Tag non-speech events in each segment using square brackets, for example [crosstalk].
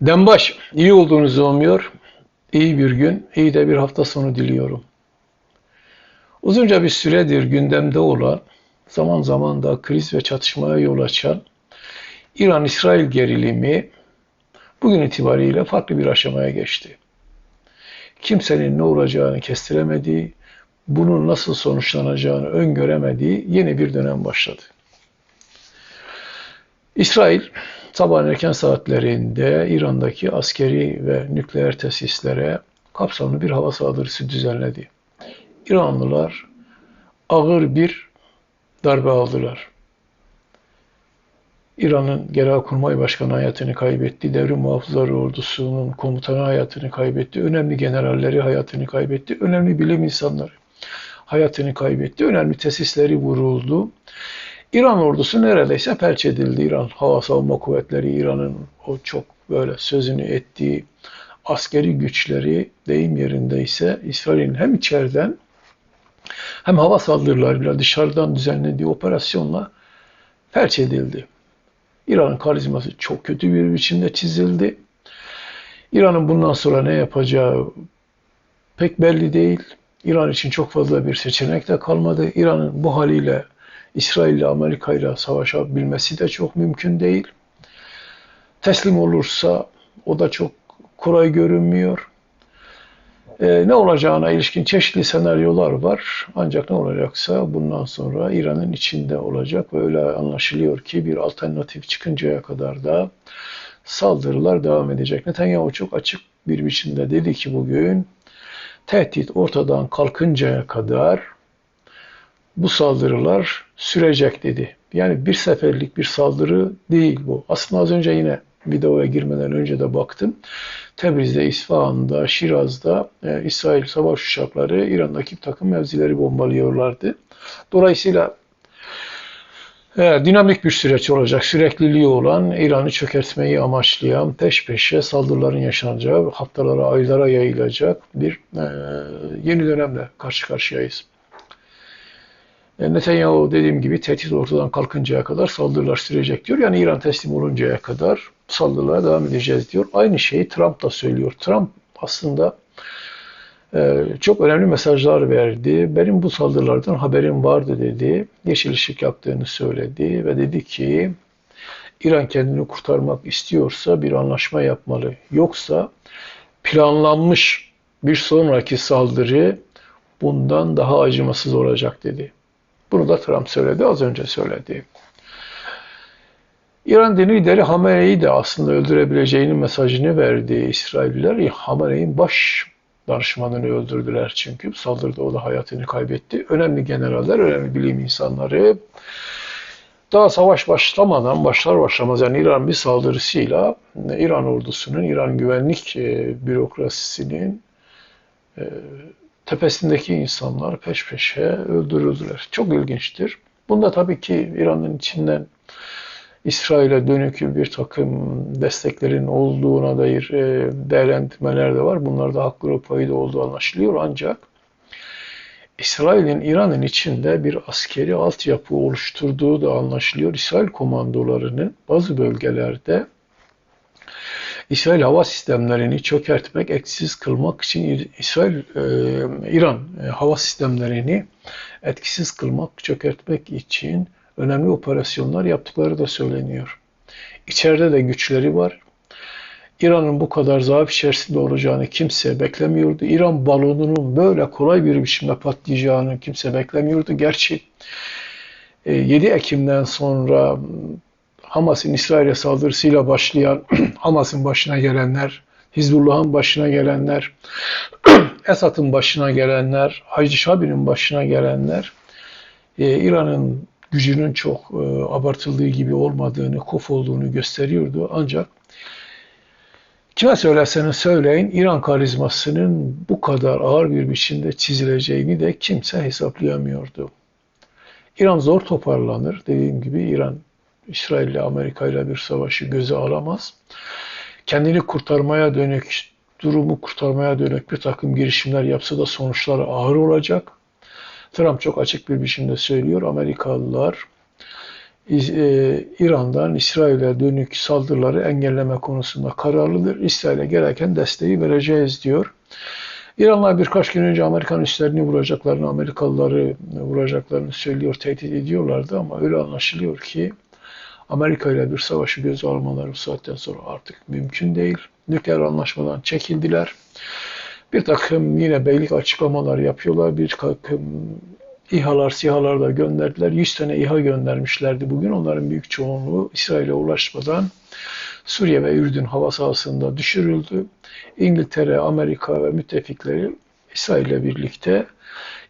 Dembaş, iyi olduğunuzu umuyor. İyi bir gün, iyi de bir hafta sonu diliyorum. Uzunca bir süredir gündemde olan, zaman zaman da kriz ve çatışmaya yol açan İran-İsrail gerilimi bugün itibariyle farklı bir aşamaya geçti. Kimsenin ne olacağını kestiremediği, bunun nasıl sonuçlanacağını öngöremediği yeni bir dönem başladı. İsrail sabahın erken saatlerinde İran'daki askeri ve nükleer tesislere kapsamlı bir hava saldırısı düzenledi. İranlılar ağır bir darbe aldılar. İran'ın Genelkurmay Başkanı hayatını kaybetti, Devrim Muhafızları Ordusu'nun komutanı hayatını kaybetti, önemli generalleri hayatını kaybetti, önemli bilim insanları hayatını kaybetti, önemli tesisleri vuruldu. İran ordusu neredeyse felç edildi. İran Hava Savunma Kuvvetleri, İran'ın o çok böyle sözünü ettiği askeri güçleri deyim yerindeyse İsrail'in hem içeriden hem hava saldırılarıyla dışarıdan düzenlediği operasyonla felç edildi. İran'ın karizması çok kötü bir biçimde çizildi. İran'ın bundan sonra ne yapacağı pek belli değil. İran için çok fazla bir seçenek de kalmadı. İran'ın bu haliyle İsrail ile Amerika ile savaşabilmesi de çok mümkün değil. Teslim olursa o da çok kolay görünmüyor. Ee, ne olacağına ilişkin çeşitli senaryolar var. Ancak ne olacaksa bundan sonra İran'ın içinde olacak ve öyle anlaşılıyor ki bir alternatif çıkıncaya kadar da saldırılar devam edecek. Netanyahu çok açık bir biçimde dedi ki bugün tehdit ortadan kalkıncaya kadar bu saldırılar sürecek dedi. Yani bir seferlik bir saldırı değil bu. Aslında az önce yine videoya girmeden önce de baktım. Tebriz'de, İsfahan'da, Şiraz'da e, İsrail savaş uçakları İran'daki takım mevzileri bombalıyorlardı. Dolayısıyla e, dinamik bir süreç olacak. Sürekliliği olan, İran'ı çökertmeyi amaçlayan, peş peşe saldırıların yaşanacağı, haftalara, aylara yayılacak bir e, yeni dönemle karşı karşıyayız. E, Netanyahu dediğim gibi tehdit ortadan kalkıncaya kadar saldırılar sürecek diyor. Yani İran teslim oluncaya kadar saldırılara devam edeceğiz diyor. Aynı şeyi Trump da söylüyor. Trump aslında e, çok önemli mesajlar verdi. Benim bu saldırılardan haberim vardı dedi. Yeşil ışık yaktığını söyledi ve dedi ki İran kendini kurtarmak istiyorsa bir anlaşma yapmalı. Yoksa planlanmış bir sonraki saldırı bundan daha acımasız olacak dedi. Bunu da Trump söyledi, az önce söyledi. İran dini lideri Hamaney'i de aslında öldürebileceğinin mesajını verdi İsrailliler. Hamaney'in baş danışmanını öldürdüler çünkü. Saldırıda o da hayatını kaybetti. Önemli generaller, önemli bilim insanları daha savaş başlamadan, başlar başlamaz yani İran bir saldırısıyla İran ordusunun, İran güvenlik e, bürokrasisinin e, tepesindeki insanlar peş peşe öldürüldüler. Çok ilginçtir. Bunda tabii ki İran'ın içinden İsrail'e dönük bir takım desteklerin olduğuna dair e, değerlendirmeler de var. Bunlar da haklı payı da olduğu anlaşılıyor ancak İsrail'in İran'ın içinde bir askeri altyapı oluşturduğu da anlaşılıyor. İsrail komandolarının bazı bölgelerde İsrail hava sistemlerini çökertmek, etkisiz kılmak için İsrail, e, İran e, hava sistemlerini etkisiz kılmak, çökertmek için önemli operasyonlar yaptıkları da söyleniyor. İçeride de güçleri var. İran'ın bu kadar zaaf içerisinde olacağını kimse beklemiyordu. İran balonunun böyle kolay bir biçimde patlayacağını kimse beklemiyordu. Gerçi 7 e, Ekim'den sonra Hamas'ın İsrail'e saldırısıyla başlayan [clears throat] Hamas'ın başına gelenler, Hizbullah'ın başına gelenler, [clears throat] Esad'ın başına gelenler, Hacı Şabi'nin başına gelenler, e, İran'ın gücünün çok e, abartıldığı gibi olmadığını, kof olduğunu gösteriyordu. Ancak kime söylerseniz söyleyin İran karizmasının bu kadar ağır bir biçimde çizileceğini de kimse hesaplayamıyordu. İran zor toparlanır. Dediğim gibi İran İsrail ile Amerika ile bir savaşı göze alamaz. Kendini kurtarmaya dönük, durumu kurtarmaya dönük bir takım girişimler yapsa da sonuçları ağır olacak. Trump çok açık bir biçimde söylüyor. Amerikalılar e, İran'dan İsrail'e dönük saldırıları engelleme konusunda kararlıdır. İsrail'e gereken desteği vereceğiz diyor. İranlar birkaç gün önce Amerikan üslerini vuracaklarını, Amerikalıları vuracaklarını söylüyor, tehdit ediyorlardı ama öyle anlaşılıyor ki Amerika ile bir savaşı göze almaları bu saatten sonra artık mümkün değil. Nükleer anlaşmadan çekildiler. Bir takım yine beylik açıklamalar yapıyorlar. Bir takım İHA'lar, SİHA'lar da gönderdiler. 100 tane İHA göndermişlerdi bugün. Onların büyük çoğunluğu İsrail'e ulaşmadan Suriye ve Ürdün hava sahasında düşürüldü. İngiltere, Amerika ve müttefikleri İsrail ile birlikte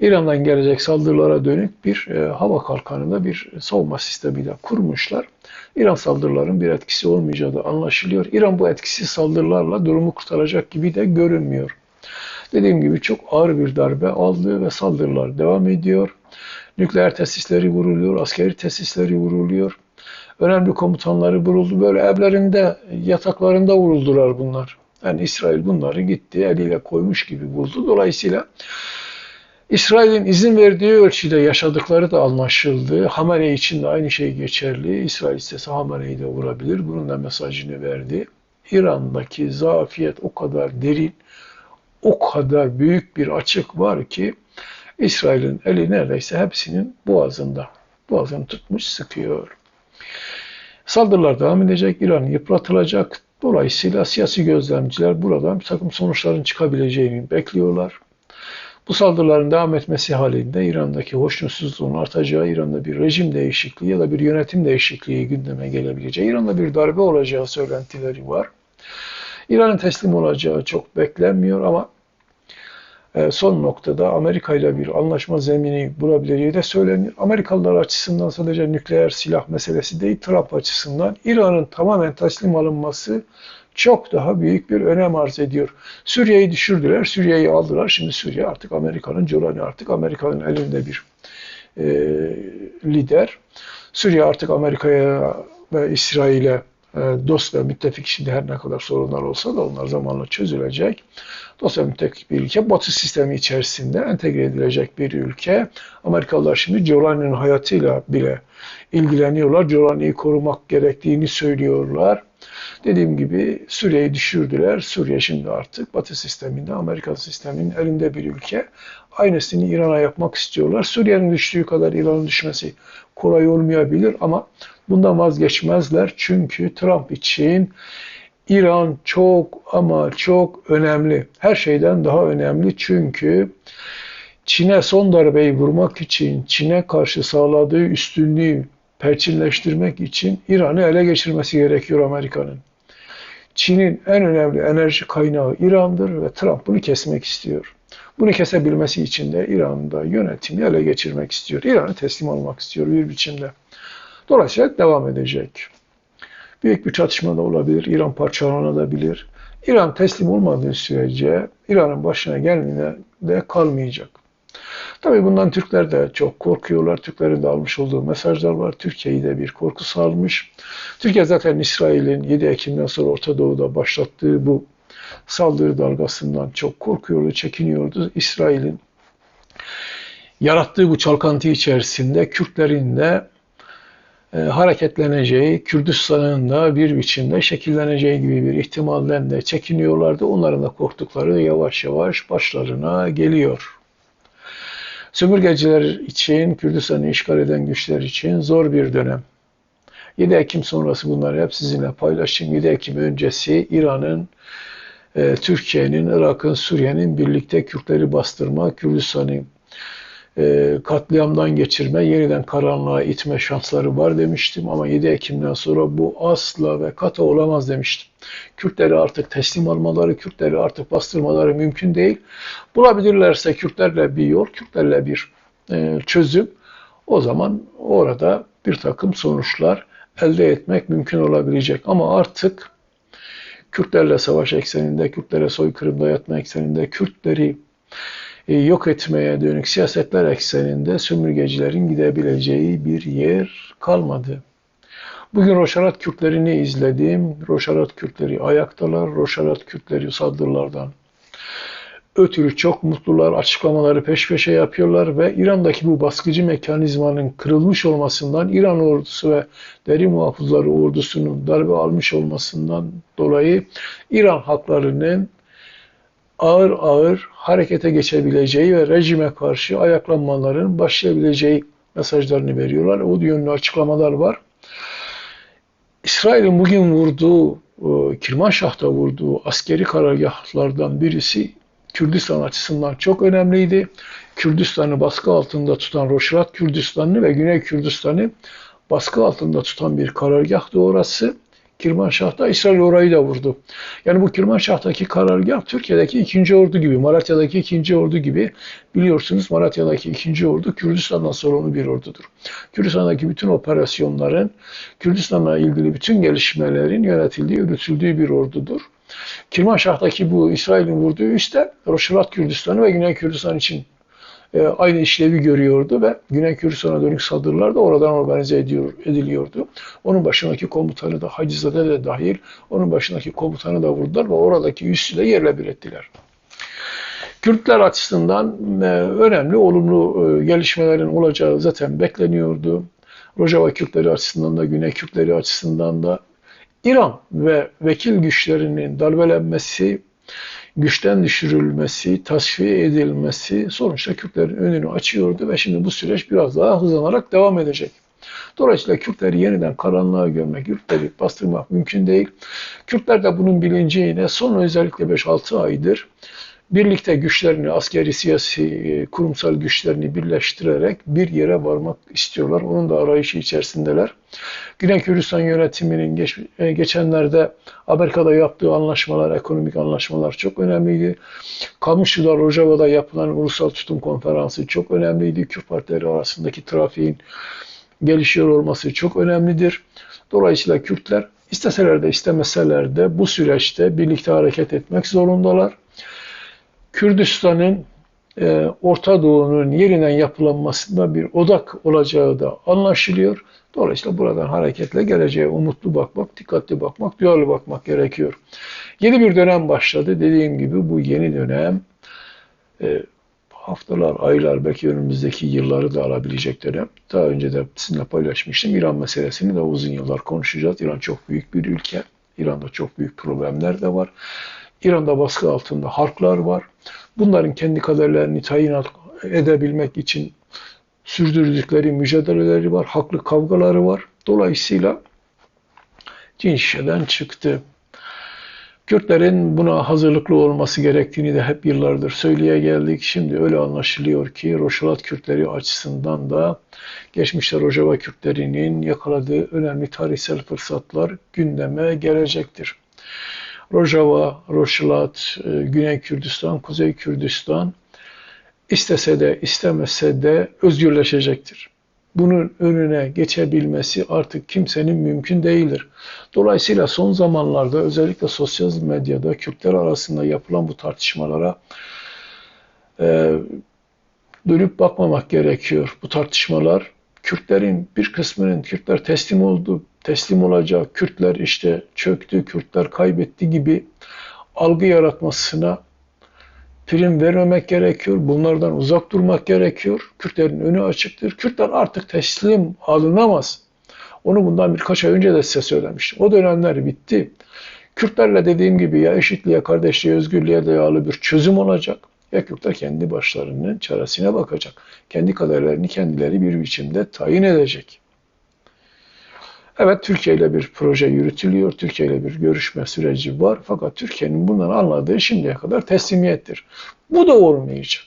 İran'dan gelecek saldırılara dönük bir e, hava kalkanında bir savunma sistemi de kurmuşlar. İran saldırıların bir etkisi olmayacağı da anlaşılıyor. İran bu etkisiz saldırılarla durumu kurtaracak gibi de görünmüyor. Dediğim gibi çok ağır bir darbe aldı ve saldırılar devam ediyor. Nükleer tesisleri vuruluyor, askeri tesisleri vuruluyor. Önemli komutanları vuruldu. Böyle evlerinde, yataklarında vuruldular bunlar. Yani İsrail bunları gitti, eliyle koymuş gibi vurdu. Dolayısıyla İsrail'in izin verdiği ölçüde yaşadıkları da anlaşıldı. Hamaney için de aynı şey geçerli. İsrail istese Hamaney'i de vurabilir. Bunun da mesajını verdi. İran'daki zafiyet o kadar derin, o kadar büyük bir açık var ki İsrail'in eli neredeyse hepsinin boğazında. Boğazını tutmuş sıkıyor. Saldırılar devam edecek, İran yıpratılacak. Dolayısıyla siyasi gözlemciler buradan bir takım sonuçların çıkabileceğini bekliyorlar. Bu saldırıların devam etmesi halinde İran'daki hoşnutsuzluğun artacağı, İran'da bir rejim değişikliği ya da bir yönetim değişikliği gündeme gelebileceği, İran'da bir darbe olacağı söylentileri var. İran'ın teslim olacağı çok beklenmiyor ama son noktada Amerika ile bir anlaşma zemini bulabileceği de söyleniyor. Amerikalılar açısından sadece nükleer silah meselesi değil, Trump açısından İran'ın tamamen teslim alınması çok daha büyük bir önem arz ediyor. Suriye'yi düşürdüler, Suriye'yi aldılar. Şimdi Suriye artık Amerika'nın Colani artık Amerika'nın elinde bir e, lider. Suriye artık Amerika'ya ve İsrail'e dost ve müttefik şimdi her ne kadar sorunlar olsa da onlar zamanla çözülecek. Dost ve müttefik bir ülke, Batı sistemi içerisinde entegre edilecek bir ülke. Amerikalılar şimdi Giuliani'nin hayatıyla bile ilgileniyorlar. Giuliani'yi korumak gerektiğini söylüyorlar. Dediğim gibi Suriye'yi düşürdüler. Suriye şimdi artık Batı sisteminde, Amerika sisteminin elinde bir ülke. Aynısını İran'a yapmak istiyorlar. Suriye'nin düştüğü kadar İran'ın düşmesi kolay olmayabilir ama bundan vazgeçmezler. Çünkü Trump için İran çok ama çok önemli. Her şeyden daha önemli çünkü Çin'e son darbeyi vurmak için, Çin'e karşı sağladığı üstünlüğü perçinleştirmek için İran'ı ele geçirmesi gerekiyor Amerika'nın. Çin'in en önemli enerji kaynağı İran'dır ve Trump bunu kesmek istiyor. Bunu kesebilmesi için de İran'da yönetimi ele geçirmek istiyor. İran'ı teslim almak istiyor bir biçimde. Dolayısıyla devam edecek. Büyük bir çatışma da olabilir. İran parçalanabilir. İran teslim olmadığı sürece İran'ın başına gelmeye de kalmayacak. Tabii bundan Türkler de çok korkuyorlar. Türklerin de almış olduğu mesajlar var. Türkiye'yi de bir korku sarmış. Türkiye zaten İsrail'in 7 Ekim'den sonra Orta Doğu'da başlattığı bu saldırı dalgasından çok korkuyordu, çekiniyordu. İsrail'in yarattığı bu çalkantı içerisinde Kürtlerin de e, hareketleneceği, Kürdistan'ın da bir biçimde şekilleneceği gibi bir ihtimalden de çekiniyorlardı. Onların da korktukları yavaş yavaş başlarına geliyor. Sömürgeciler için, Kürdistan'ı işgal eden güçler için zor bir dönem. 7 Ekim sonrası bunları hep sizinle paylaşayım. 7 Ekim öncesi İran'ın, e, Türkiye'nin, Irak'ın, Suriye'nin birlikte Kürtleri bastırma, Kürdistan'ı e, katliamdan geçirme, yeniden karanlığa itme şansları var demiştim. Ama 7 Ekim'den sonra bu asla ve kata olamaz demiştim. Kürtleri artık teslim almaları, Kürtleri artık bastırmaları mümkün değil. Bulabilirlerse Kürtlerle bir yol, Kürtlerle bir e, çözüm. O zaman orada bir takım sonuçlar elde etmek mümkün olabilecek. Ama artık Kürtlerle savaş ekseninde, Kürtlere soykırım dayatma ekseninde, Kürtleri yok etmeye dönük siyasetler ekseninde sömürgecilerin gidebileceği bir yer kalmadı. Bugün Roşarat Kürtlerini izledim. Roşarat Kürtleri ayaktalar. Roşarat Kürtleri saldırılardan ötürü çok mutlular, açıklamaları peş peşe yapıyorlar ve İran'daki bu baskıcı mekanizmanın kırılmış olmasından, İran ordusu ve deri muhafızları ordusunun darbe almış olmasından dolayı İran halklarının ağır ağır harekete geçebileceği ve rejime karşı ayaklanmaların başlayabileceği mesajlarını veriyorlar. O yönlü açıklamalar var. İsrail'in bugün vurduğu, e, Kirmanşah'ta vurduğu askeri karargahlardan birisi Kürdistan açısından çok önemliydi. Kürdistan'ı baskı altında tutan Roşrat Kürdistan'ı ve Güney Kürdistan'ı baskı altında tutan bir karargahtı orası. Kirmanşah'ta İsrail orayı da vurdu. Yani bu Kirmanşah'taki karargah Türkiye'deki ikinci ordu gibi, Malatya'daki ikinci ordu gibi biliyorsunuz Malatya'daki ikinci ordu Kürdistan'dan sorumlu bir ordudur. Kürdistan'daki bütün operasyonların, Kürdistan'la ilgili bütün gelişmelerin yönetildiği, yürütüldüğü bir ordudur. Kirmanşah'taki bu İsrail'in vurduğu üste Roşirat Kürdistan'ı ve Güney Kürdistan için e, aynı işlevi görüyordu ve Güney Kürdistan'a dönük saldırılar da oradan organize ediyor, ediliyordu. Onun başındaki komutanı da Hacizade de dahil onun başındaki komutanı da vurdular ve oradaki üssü de yerle bir ettiler. Kürtler açısından e, önemli, olumlu e, gelişmelerin olacağı zaten bekleniyordu. Rojava Kürtleri açısından da, Güney Kürtleri açısından da İran ve vekil güçlerinin darbelenmesi güçten düşürülmesi, tasfiye edilmesi sonuçta Kürtlerin önünü açıyordu ve şimdi bu süreç biraz daha hızlanarak devam edecek. Dolayısıyla Kürtleri yeniden karanlığa gömmek, Kürtleri bastırmak mümkün değil. Kürtler de bunun bilinciyle son özellikle 5-6 aydır birlikte güçlerini, askeri, siyasi, e, kurumsal güçlerini birleştirerek bir yere varmak istiyorlar. Onun da arayışı içerisindeler. Güney Kürdistan yönetiminin geç, e, geçenlerde Amerika'da yaptığı anlaşmalar, ekonomik anlaşmalar çok önemliydi. Kamışlı'da, Rojava'da yapılan ulusal tutum konferansı çok önemliydi. Kürt partileri arasındaki trafiğin gelişiyor olması çok önemlidir. Dolayısıyla Kürtler isteseler de istemeseler de bu süreçte birlikte hareket etmek zorundalar. Kürdistan'ın e, Orta Doğu'nun yeniden yapılanmasında bir odak olacağı da anlaşılıyor. Dolayısıyla buradan hareketle geleceğe umutlu bakmak, dikkatli bakmak, duyarlı bakmak gerekiyor. Yeni bir dönem başladı. Dediğim gibi bu yeni dönem e, haftalar, aylar, belki önümüzdeki yılları da alabilecek dönem. Daha önce de sizinle paylaşmıştım. İran meselesini de uzun yıllar konuşacağız. İran çok büyük bir ülke. İran'da çok büyük problemler de var. İran'da baskı altında halklar var. Bunların kendi kaderlerini tayin edebilmek için sürdürdükleri mücadeleleri var, haklı kavgaları var. Dolayısıyla cin şişeden çıktı. Kürtlerin buna hazırlıklı olması gerektiğini de hep yıllardır söyleye geldik. Şimdi öyle anlaşılıyor ki Roşalat Kürtleri açısından da geçmişte Rojava Kürtlerinin yakaladığı önemli tarihsel fırsatlar gündeme gelecektir. Rojava, Roşilat, e, Güney Kürdistan, Kuzey Kürdistan istese de istemese de özgürleşecektir. Bunun önüne geçebilmesi artık kimsenin mümkün değildir. Dolayısıyla son zamanlarda özellikle sosyal medyada Kürtler arasında yapılan bu tartışmalara e, dönüp bakmamak gerekiyor. Bu tartışmalar Kürtlerin bir kısmının Kürtler teslim oldu, teslim olacak, Kürtler işte çöktü, Kürtler kaybetti gibi algı yaratmasına prim vermemek gerekiyor. Bunlardan uzak durmak gerekiyor. Kürtlerin önü açıktır. Kürtler artık teslim alınamaz. Onu bundan birkaç ay önce de size söylemiştim. O dönemler bitti. Kürtlerle dediğim gibi ya eşitliğe, kardeşliğe, özgürlüğe dayalı bir çözüm olacak. Ya Kürtler kendi başlarının çaresine bakacak. Kendi kaderlerini kendileri bir biçimde tayin edecek. Evet Türkiye ile bir proje yürütülüyor. Türkiye ile bir görüşme süreci var. Fakat Türkiye'nin bundan anladığı şimdiye kadar teslimiyettir. Bu da olmayacak.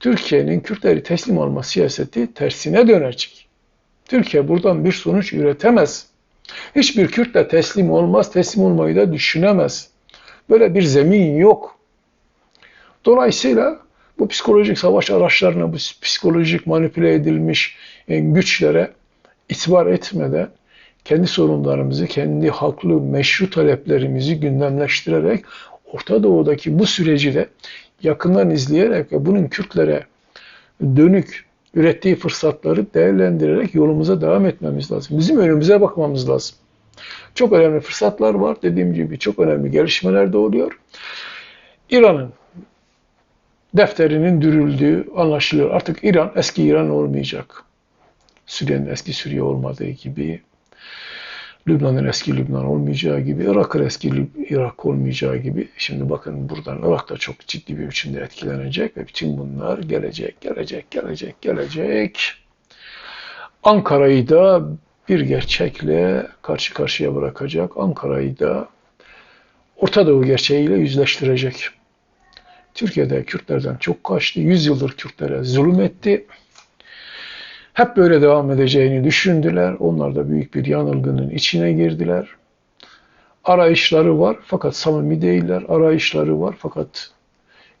Türkiye'nin Kürtleri teslim alma siyaseti tersine dönecek. Türkiye buradan bir sonuç üretemez. Hiçbir Kürt de teslim olmaz, teslim olmayı da düşünemez. Böyle bir zemin yok. Dolayısıyla bu psikolojik savaş araçlarına, bu psikolojik manipüle edilmiş e, güçlere itibar etmeden kendi sorunlarımızı, kendi haklı, meşru taleplerimizi gündemleştirerek Orta Doğu'daki bu süreci de yakından izleyerek ve bunun Kürtlere dönük ürettiği fırsatları değerlendirerek yolumuza devam etmemiz lazım. Bizim önümüze bakmamız lazım. Çok önemli fırsatlar var. Dediğim gibi çok önemli gelişmeler de oluyor. İran'ın defterinin dürüldüğü anlaşılıyor. Artık İran eski İran olmayacak. Suriye'nin eski Suriye olmadığı gibi, Lübnan'ın eski Lübnan olmayacağı gibi, Irak'ın eski Irak olmayacağı gibi. Şimdi bakın buradan Irak da çok ciddi bir biçimde etkilenecek ve bütün bunlar gelecek, gelecek, gelecek, gelecek. Ankara'yı da bir gerçekle karşı karşıya bırakacak. Ankara'yı da Orta Doğu gerçeğiyle yüzleştirecek. Türkiye'de Kürtlerden çok kaçtı. 100 yıldır Kürtlere zulüm etti. Hep böyle devam edeceğini düşündüler. Onlar da büyük bir yanılgının içine girdiler. Arayışları var fakat samimi değiller. Arayışları var fakat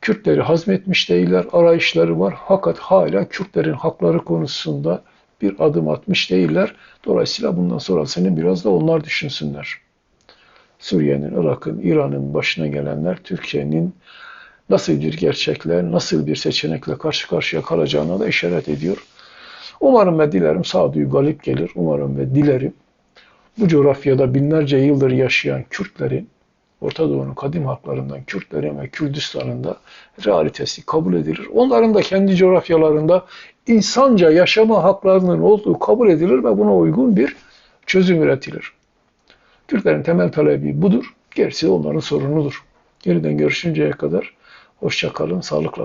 Kürtleri hazmetmiş değiller. Arayışları var fakat hala Kürtlerin hakları konusunda bir adım atmış değiller. Dolayısıyla bundan sonrasını biraz da onlar düşünsünler. Suriye'nin, Irak'ın, İran'ın başına gelenler Türkiye'nin nasıl bir gerçekle, nasıl bir seçenekle karşı karşıya kalacağına da işaret ediyor. Umarım ve dilerim sağduyu galip gelir. Umarım ve dilerim bu coğrafyada binlerce yıldır yaşayan Kürtlerin, Orta Doğu'nun kadim halklarından Kürtlerin ve Kürdistan'ın da realitesi kabul edilir. Onların da kendi coğrafyalarında insanca yaşama haklarının olduğu kabul edilir ve buna uygun bir çözüm üretilir. Kürtlerin temel talebi budur. Gerisi onların sorunudur. Yeniden görüşünceye kadar hoşça kalın, sağlıkla kalın.